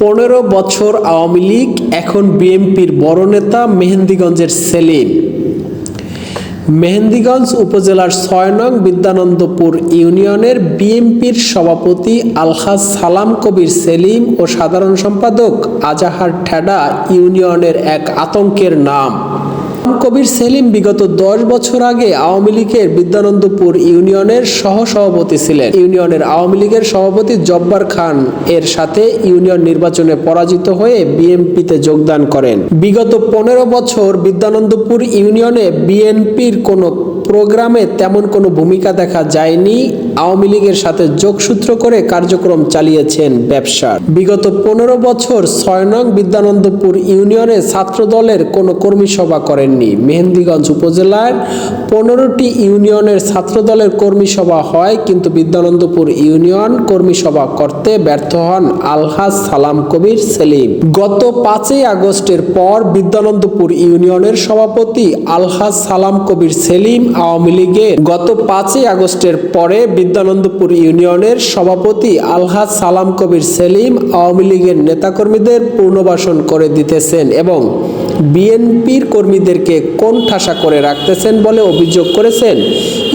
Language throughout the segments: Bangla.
পনেরো বছর আওয়ামী লীগ, এখন বিএনপির বড় নেতা মেহেন্দিগঞ্জের সেলিম। মেহেন্দিগঞ্জ উপজেলার ছয় নং বিদ্যানন্দপুর ইউনিয়নের বিএনপির সভাপতি আলহাজ সালাম কবির সেলিম ও সাধারণ সম্পাদক আজাহার ঠেডা ইউনিয়নের এক আতঙ্কের নাম। কবির সেলিম বিগত দশ বছর আগে আওয়ামী লীগের বিদ্যানন্দপুর ইউনিয়নের সহ সভাপতি ছিলেন। ইউনিয়নের আওয়ামী লীগের সভাপতি জব্বার খান এর সাথে ইউনিয়ন নির্বাচনে পরাজিত হয়ে বিএনপিতে যোগদান করেন। বিগত পনেরো বছর বিদ্যানন্দপুর ইউনিয়নে বিএনপির কোনো প্রোগ্রামে তেমন কোনো ভূমিকা দেখা যায়নি। আওয়ামী লীগের সাথে যোগসূত্র করে কার্যক্রম চালিয়েছেন ব্যবসার। বিগত পনেরো বছর ছয় নং বিদ্যানন্দপুর ইউনিয়নে ছাত্র দলের কোনো কর্মী সভা করেননি। মেহেন্দিগঞ্জ উপজেলার পনেরোটি ইউনিয়নের ছাত্র দলের কর্মী সভা হয়, কিন্তু বিদ্যানন্দপুর ইউনিয়ন কর্মী সভা করতে ব্যর্থ হন আলহাজ সালাম কবির সেলিম। গত পাঁচই আগস্টের পর বিদ্যানন্দপুর ইউনিয়নের সভাপতি আলহাজ সালাম কবির সেলিম আওয়ামী লীগের গত পাঁচই আগস্টের পরে বিদ্যানন্দপুর ইউনিয়নের সভাপতি আলহাজ সালাম কবির সেলিম আওয়ামী লীগের নেতাকর্মীদের পুনর্বাসন করে দিতেছেন এবং বিএনপির কর্মীদেরকে কোন ঠাসা করে রাখতেছেন বলে অভিযোগ করেছেন।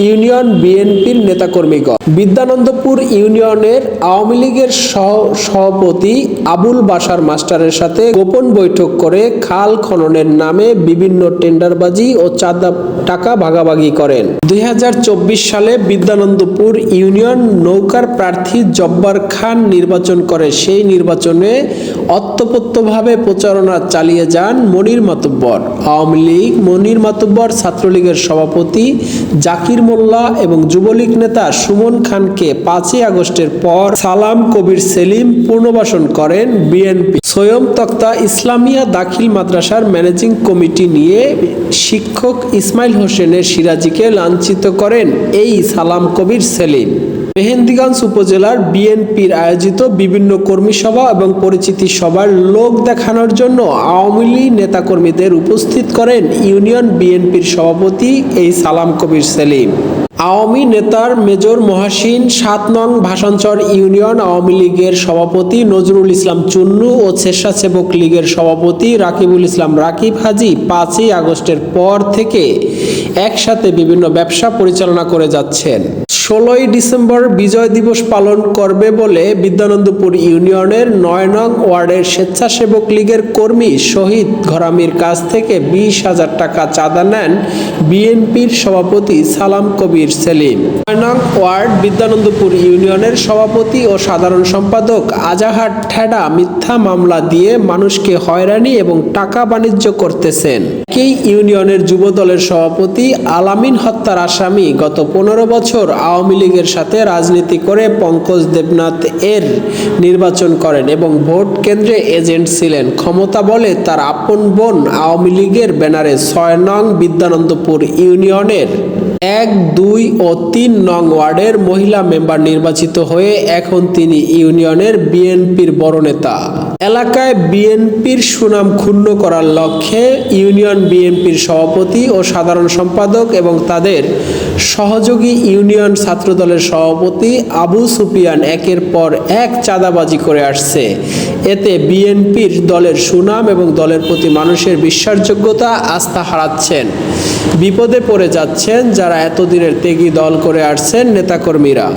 ইউনিয়ন বিএনপির নেতাকর্মীগণ। বিদ্যানন্দপুর ইউনিয়নের আওয়ামী লীগের সভাপতি আবুল বাসার মাস্টারের সাথে গোপন বৈঠক করে খাল খননের নামে বিভিন্ন টেন্ডারবাজি ও চাঁদা টাকা ভাগাভাগি করেন। দুই হাজার চব্বিশ সালে বিদ্যানন্দপুর ইউনিয়ন নৌকার প্রার্থী জব্বার খান নির্বাচন করে। সেই নির্বাচনে অত্যপত্যভাবে প্রচারণা চালিয়ে যান মনির মাতব্বর। আওয়ামী লীগ মনির মাতব্বর ছাত্রলীগের সভাপতি জাকির মোল্লা এবং যুবলীগ নেতা সুমন খানকে পাঁচই আগস্টের পর সালাম কবির সেলিম পুনর্বাসন করেন বিএনপি। সৈয়ম তক্তা ইসলামিয়া দাখিল মাদ্রাসার ম্যানেজিং কমিটি নিয়ে শিক্ষক ইসমাইল হোসেনের সিরাজিকে লাঞ্ছিত করেন এই সালাম কবির সেলিম। মেহেন্দিগঞ্জ উপজেলার বিএনপির আয়োজিত বিভিন্ন কর্মী সভা এবং পরিচিতি সভার লোক দেখানোর জন্য আওয়ামী লীগ নেতাকর্মীদের উপস্থিত করেন ইউনিয়ন বিএনপির সভাপতি এই সালাম কবির সেলিম। আওয়ামী নেতার মেজর মহাসিন সাত নং ভাষাঞ্চর ইউনিয়ন আওয়ামী লীগের সভাপতি নজরুল ইসলাম চুন্নু ও স্বেচ্ছাসেবক লীগের সভাপতি রাকিবুল ইসলাম রাকিব হাজি পাঁচই আগস্টের পর থেকে একসাথে বিভিন্ন ব্যবসা পরিচালনা করে যাচ্ছেন। ষোলোই ডিসেম্বর বিজয় দিবস পালন করবে বলে বিদ্যানন্দপুর ইউনিয়নের নয় নং ওয়ার্ডের স্বেচ্ছাসেবক লীগের কর্মী শহীদ ঘরামির কাছ থেকে বিশ হাজার টাকা চাঁদা নেন বিএনপির সভাপতি সালাম কবির। সেলিম। নয় নং ওয়ার্ড বিদ্যানন্দপুর ইউনিয়নের সভাপতি ও সাধারণ সম্পাদক আজাহার ঠেডা মিথ্যা মামলা দিয়ে মানুষকে হয়রানি এবং টাকা বাণিজ্য করতেছেন। একই ইউনিয়নের যুব দলের সভাপতি আলামিন হত্যার আসামি গত পনেরো বছর আওয়ামী লীগের সাথে রাজনীতি করে পঙ্কজ দেবনাথ এর নির্বাচন করেন এবং ভোট কেন্দ্রে এজেন্ট ছিলেন। ক্ষমতা বলে তার আপন বোন আওয়ামী লীগের ব্যানারে ছয় নং বিদ্যানন্দপুর ইউনিয়নের এক, দুই ও তিন নং ওয়ার্ডের মহিলা মেম্বার নির্বাচিত হয়ে এখন তিনি ইউনিয়নের বিএনপির বড় নেতা। এলাকায় বিএনপির সুনাম ক্ষুণ্ণ করার লক্ষ্যে ইউনিয়ন বিএনপির সভাপতি ও সাধারণ সম্পাদক এবং তাদের সহযোগী ইউনিয়ন ছাত্রদলের সভাপতি আবু সুফিয়ান একের পর এক চাঁদাবাজি করে আসছে। এতে বিএনপির দলের সুনাম এবং দলের প্রতি মানুষের বিশ্বাসযোগ্যতা আস্থা হারাচ্ছেন। বিপদে পড়ে যাচ্ছেন যারা এতদিনের তেগি দল করে আসছেন নেতাকর্মীরা।